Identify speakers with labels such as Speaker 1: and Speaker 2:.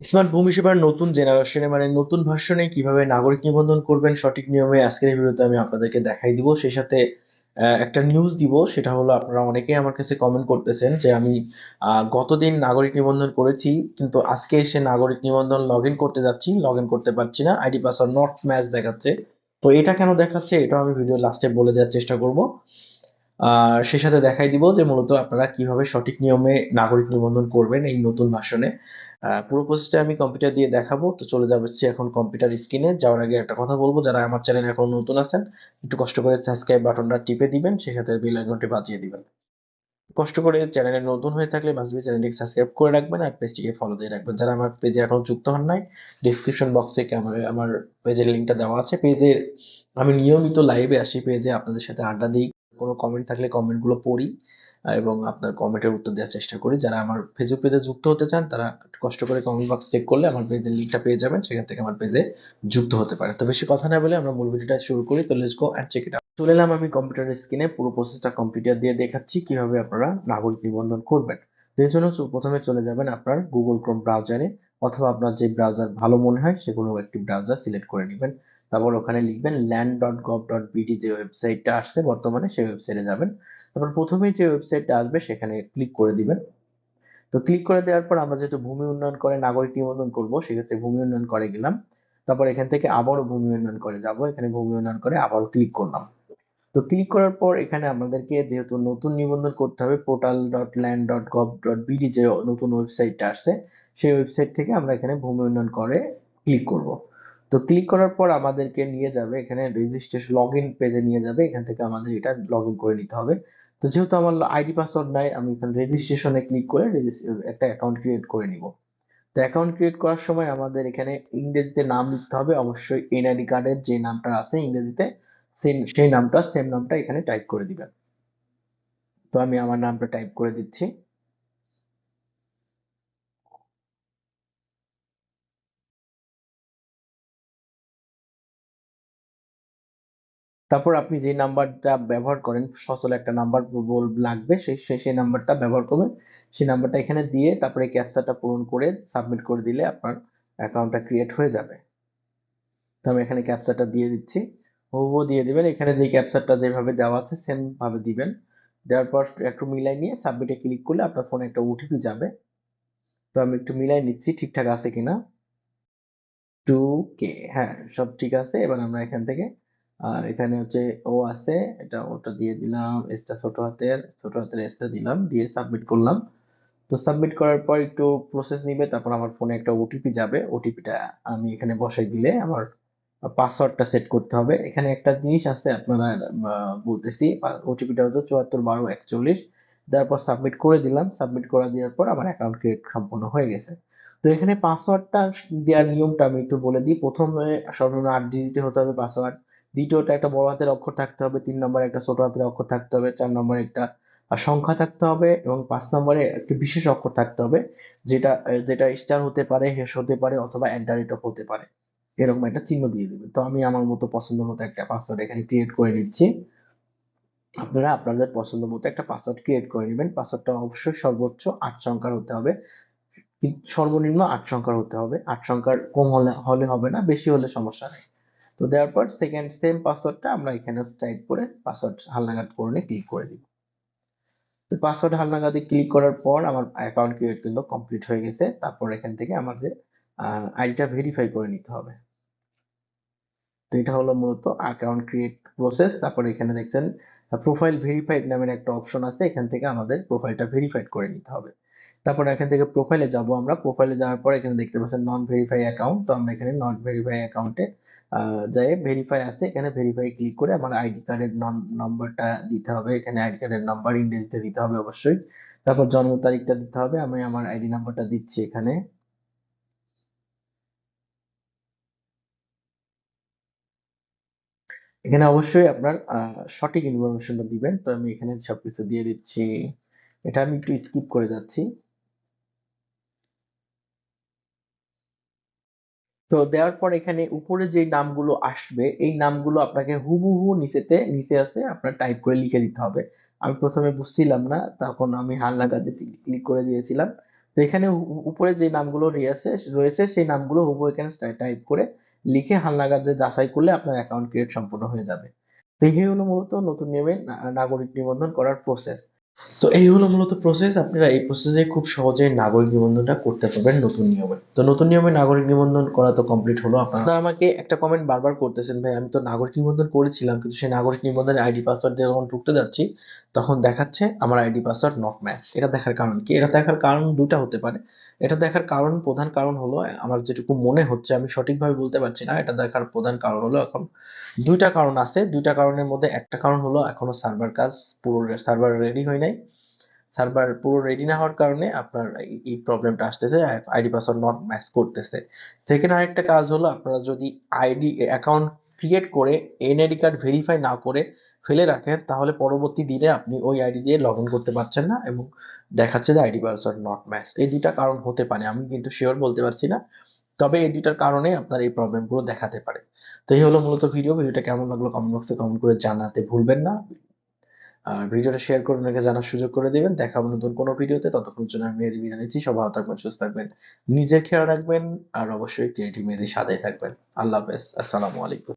Speaker 1: Smart ভূমি সেবার নতুন জেনারেশনে মানে নতুন ভার্সনে কীভাবে নাগরিক নিবন্ধন করবেন সঠিক নিয়মে আজকের এই ভিডিওতে আমি আপনাদেরকে দেখাই দিব। সেই সাথে একটা নিউজ দিব, সেটা হলো আপনারা অনেকেই আমার কাছে কমেন্ট করতেছেন যে আমি গতদিন নাগরিক নিবন্ধন করেছি, কিন্তু আজকে এসে নাগরিক নিবন্ধন লগ করতে যাচ্ছি লগ করতে পারছি না। আইডি পাসওয়ার্ড নট ম্যাচ দেখাচ্ছে। তো এটা কেন দেখাচ্ছে এটা আমি ভিডিও লাস্টে বলে দেওয়ার চেষ্টা করব। সেই সাথে দেখাই দিব যে মূলত আপনারা কীভাবে সঠিক নিয়মে নাগরিক নিবন্ধন করবেন এই নতুন ভার্সনে পুরো প্রসেসটা আমি কম্পিউটার দিয়ে দেখাবো। তো চলে যাচ্ছি এখন কম্পিউটার স্ক্রিনে যাওয়ার আগে একটা কথা বলব, যারা আমার চ্যানেলে এখন নতুন আছেন, একটু কষ্ট করে সাবস্ক্রাইব বাটনটা টিপে দিবেন, সেই সাথে বেল আইকনটি বাজিয়ে দিবেন। কষ্ট করে চ্যানেলে নতুন হয়ে থাকলে মাসবি চ্যানেলটিকে সাবস্ক্রাইব করে রাখবেন আর পেজটিকে ফলো দিয়ে রাখবেন। যারা আমার পেজে এখন যুক্ত হন নাই ডিসক্রিপশন বক্সে আমার পেজের লিঙ্কটা দেওয়া আছে। পেজের আমি নিয়মিত লাইভে আসি পেজে আপনাদের সাথে আড্ডা দিই। কোনো কমেন্ট থাকলে কমেন্টগুলো পড়ি, এবং আপনার কমেন্টের উত্তর দেওয়ার চেষ্টা করি। যারা আমার ফেসবুক পেজে যুক্ত হতে চান, তারা কষ্ট করে কমেন্ট বক্স চেক করলে আমার পেজের লিঙ্কটা পেয়ে যাবেন, সেখান থেকে আমার পেজে যুক্ত হতে পারে। তো বেশি কথা না বলে আমরা মূল ভিডিওটা শুরু করি, তো let's go and check it out চলে এলাম আমি কম্পিউটার স্ক্রিনে পুরো প্রসেসটা কম্পিউটার দিয়ে দেখাচ্ছি, কীভাবে আপনারা নাগরিক নিবন্ধন করবেন। এর জন্য প্রথমে চলে যাবেন আপনার গুগল ক্রোম ব্রাউজারে অথবা আপনার যে ব্রাউজার ভালো মনে হয়, সেগুলো একটি ব্রাউজার সিলেক্ট করে নেবেন। তারপর ওখানে লিখবেন land dot gov dot BD যে ওয়েবসাইটটা আসছে বর্তমানে সেই ওয়েবসাইটে যাবেন। তারপর প্রথমেই যে ওয়েবসাইটটা আসবে সেখানে ক্লিক করে দিবেন। তো ক্লিক করে দেওয়ার পর আমরা যেহেতু ভূমি উন্নয়ন করে নাগরিক নিবন্ধন করব, সেক্ষেত্রে ভূমি উন্নয়ন করে গেলাম। তারপর এখান থেকে আবারও ভূমি উন্নয়ন করে যাব, এখানে ভূমি উন্নয়ন করে আবারও ক্লিক করলাম। তো ক্লিক করার পর এখানে আমাদেরকে যেহেতু নতুন নিবন্ধন করতে হবে portal dot land dot gov dot BD যে নতুন ওয়েবসাইটটা আসছে, সেই ওয়েবসাইট থেকে আমরা এখানে ভূমি উন্নয়ন করে ক্লিক করব। তো ক্লিক করার পর আমাদেরকে নিয়ে যাবে, এখানে রেজিস্ট্রেশন লগ ইন পেজে নিয়ে যাবে, এখান থেকে আমাদের এটা লগ ইন করে নিতে হবে। তো যেহেতু আমার আইডি পাসওয়ার্ড নাই, আমি এখানে রেজিস্ট্রেশনে ক্লিক করে একটা অ্যাকাউন্ট ক্রিয়েট করে নিব। তো অ্যাকাউন্ট ক্রিয়েট করার সময় আমাদের এখানে ইংরেজিতে নাম লিখতে হবে, অবশ্যই এনআইডি কার্ডের যে নামটা আছে ইংরেজিতে সেই নামটা সেম নামটা এখানে টাইপ করে দিবেন। তো আমি আমার নামটা টাইপ করে দিচ্ছি। তারপর আপনি যে নাম্বারটা ব্যবহার করেন, সচল একটা নাম্বার লাগবে, সেই সেই নাম্বারটা ব্যবহার করবেন। সেই নাম্বারটা এখানে দিয়ে তারপরে ক্যাপচাটা পূরণ করে সাবমিট করে দিলে আপনার অ্যাকাউন্টটা ক্রিয়েট হয়ে যাবে। তো আমি এখানে ক্যাপচাটা দিয়ে দিচ্ছি। হুবহু দিয়ে দিবেন। এখানে যে ক্যাপচারটা যেভাবে দেওয়া আছে সেম ভাবে দিবেন। দেওয়ার পর একটু মিলাই নিয়ে সাবমিটে ক্লিক করলে আপনার ফোনে একটা ওটিপি যাবে। তো আমি একটু মিলাই নিচ্ছি, ঠিকঠাক আছে কিনা? টু কে হ্যাঁ সব ঠিক আছে। এবার আমরা এখান থেকে আর এখানে হচ্ছে ও আছে, এটা ওটা দিয়ে দিলাম এসটা ছোট হাতের ছোট হাতের এসটা দিলাম, দিয়ে সাবমিট করলাম। তো সাবমিট করার পর একটু প্রসেস নিবে, তারপর আমার ফোনে একটা ওটিপি যাবে। ওটিপিটা আমি এখানে বসাই দিলে আমার পাসওয়ার্ডটা সেট করতে হবে। এখানে একটা জিনিস আছে আপনারা বলতেছি ওটিপিটা হচ্ছে চুয়াত্তর বারো একচল্লিশ। তারপর সাবমিট করে দিলাম সাবমিট করে দেওয়ার পর আমার অ্যাকাউন্ট ক্রিয়েট সম্পূর্ণ হয়ে গেছে। তো এখানে পাসওয়ার্ডটা দেওয়ার নিয়মটা আমি একটু বলে দিই। প্রথমে সর্বনিম্ন আট ডিজিটে হতে হবে পাসওয়ার্ড দ্বিতীয়টা একটা বড় হাতের অক্ষর থাকতে হবে, তিন নম্বরে একটা ছোট হাতের অক্ষর থাকতে হবে, চার নম্বরে একটা সংখ্যা থাকতে হবে এবং পাঁচ নম্বরে একটি বিশেষ অক্ষর থাকতে হবে, যেটা যেটা স্টার হতে পারে হেস হতে পারে অথবা অ্যাট হতে পারে। এরকম একটা চিহ্ন দিয়ে দেবেন। তো আমি আমার মতো পছন্দ মতো একটা পাসওয়ার্ড এখানে ক্রিয়েট করে নিচ্ছি। আপনারা আপনাদের পছন্দ মতো একটা পাসওয়ার্ড ক্রিয়েট করে নেবেন। পাসওয়ার্ডটা অবশ্যই সর্বোচ্চ আট সংখ্যার হতে হবে। সর্বনিম্ন আট সংখ্যার হতে হবে। আট সংখ্যার কম হলে হলে হবে না, বেশি হলে সমস্যা নেই। তো দেওয়ার পর সেকেন্ড সেম পাসওয়ার্ডটা আমরা এখানে টাইপ করে পাসওয়ার্ড হালনাগাদ করে ক্লিক করে দিব। তো পাসওয়ার্ড হালনাগাদে ক্লিক করার পর আমার অ্যাকাউন্ট ক্রিয়েট কিন্তু কমপ্লিট হয়ে গেছে। তারপর এখান থেকে আমাদের আইডিটা ভেরিফাই করে নিতে হবে। তো এটা হলো মূলত অ্যাকাউন্ট ক্রিয়েট প্রসেস তারপর এখানে দেখছেন প্রোফাইল ভেরিফাইড নামের একটা অপশন আছে। এখান থেকে আমাদের প্রোফাইলটা ভেরিফাইড করে নিতে হবে। তারপর এখান থেকে প্রোফাইলে যাব আমরা। প্রোফাইলে যাওয়ার পর এখানে দেখতে পাচ্ছেন নন ভেরিফাই অ্যাকাউন্ট তো আমরা এখানে নন ভেরিফাই অ্যাকাউন্টে যাই ভেরিফাই আছে। এখানে ভেরিফাই ক্লিক করে আমার আইডি কার্ডের নম্বরটা দিতে হবে। এখানে আইডি কার্ডের নাম্বার ইংরেজিতে দিতে হবে অবশ্যই। তারপর জন্ম তারিখটা দিতে হবে। আমি আমার আইডি নাম্বারটা দিচ্ছি এখানে। এখানে অবশ্যই আপনার সঠিক ইনফরমেশনটা দিবেন। তো আমি এখানে সবকিছু দিয়ে দিচ্ছি। এটা আমি একটু স্কিপ করে যাচ্ছি। তো দেওয়ার পর এখানে উপরে যে নামগুলো আসবে, এই নামগুলো আপনাকে হুবহু নিচেতে, নিচে আছে আপনার টাইপ করে লিখে দিতে হবে। আমি প্রথমে বুঝছিলাম না, তখন আমি হালনা কাজে ক্লিক করে দিয়েছিলাম। তো এখানে উপরে যে নামগুলো রয়েছে রয়েছে সেই নামগুলো হুবহু এখানে টাইপ করে লিখে হালনাগাদে যাচাই করলে আপনার অ্যাকাউন্ট ক্রিয়েট সম্পূর্ণ হয়ে যাবে। তো এই হলো মূলত নতুন নিয়মে নাগরিক নিবন্ধন করার প্রসেস তো এই হলো মূলত প্রসেস আপনারা এই প্রসেসে খুব সহজেই নাগরিক নিবন্ধনটা করতে পারবেন নতুন নিয়মে। তো নতুন নিয়মে নাগরিক নিবন্ধন করা তো কমপ্লিট হলো। আপনারা আমাকে একটা কমেন্ট বারবার করতেছেন ভাই আমি তো নাগরিক নিবন্ধন করেছিলাম কিন্তু সেই নাগরিক নিবন্ধনের আইডি পাসওয়ার্ড দিয়ে যখন ঢুকতে যাচ্ছি তখন দেখাচ্ছে আমার আইডি পাসওয়ার্ড নট ম্যাচ এটা দেখার কারণ কি? এটা দেখার কারণ দুটা হতে পারে। এটা দেখার কারণ, প্রধান কারণ হলো, আমার যেটুকু মনে হচ্ছে, আমি সঠিকভাবে বলতে পারছি না, এটা দেখার প্রধান কারণ হলো এখন দুইটা কারণ আছে। দুইটা কারণের মধ্যে একটা কারণ হলো, এখনও সার্ভার কাজ পুরো সার্ভার রেডি হয় নাই। সার্ভার পুরো রেডি না হওয়ার কারণে আপনার এই- প্রবলেমটা আসতেছে আইডি পাসওয়ার্ড নট ম্যাচ করতেছে। সেকেন্ড আরেকটা কাজ হলো, আপনারা যদি আইডি অ্যাকাউন্ট ক্রিয়েট করে এনআইডি কার্ড ভেরিফাই না করে ফেলে রাখেন, তাহলে পরবর্তী দিনে আপনি ওই আইডি দিয়ে লগ ইন করতে পারছেন না এবং দেখাচ্ছে যে আইডি পাসওয়ার্ড নট ম্যাচ এই দুইটা কারণ হতে পারে, আমি কিন্তু শিওর বলতে পারছি না। তবে এই দুইটার কারণে আপনার এই প্রবলেমগুলো দেখাতে পারে। তো এই হলো মূলত ভিডিও ভিডিওটা কেমন লাগল কমেন্ট বক্সে কমেন্ট করে জানাতে ভুলবেন না। আর ভিডিওটা শেয়ার করে অন্যকে জানার সুযোগ করে দিবেন। দেখা হবে নতুন কোনো ভিডিওতে ততক্ষণ জন্য আমি মেহেদি বিদায় নিচ্ছি। সব ভালো থাকবেন, সুস্থ থাকবেন, নিজের খেয়াল রাখবেন, আর অবশ্যই ক্রিয়েটিভ মেহেদি সাজাই থাকবেন। আল্লাহ হাফেজ, আসসালামু আলাইকুম।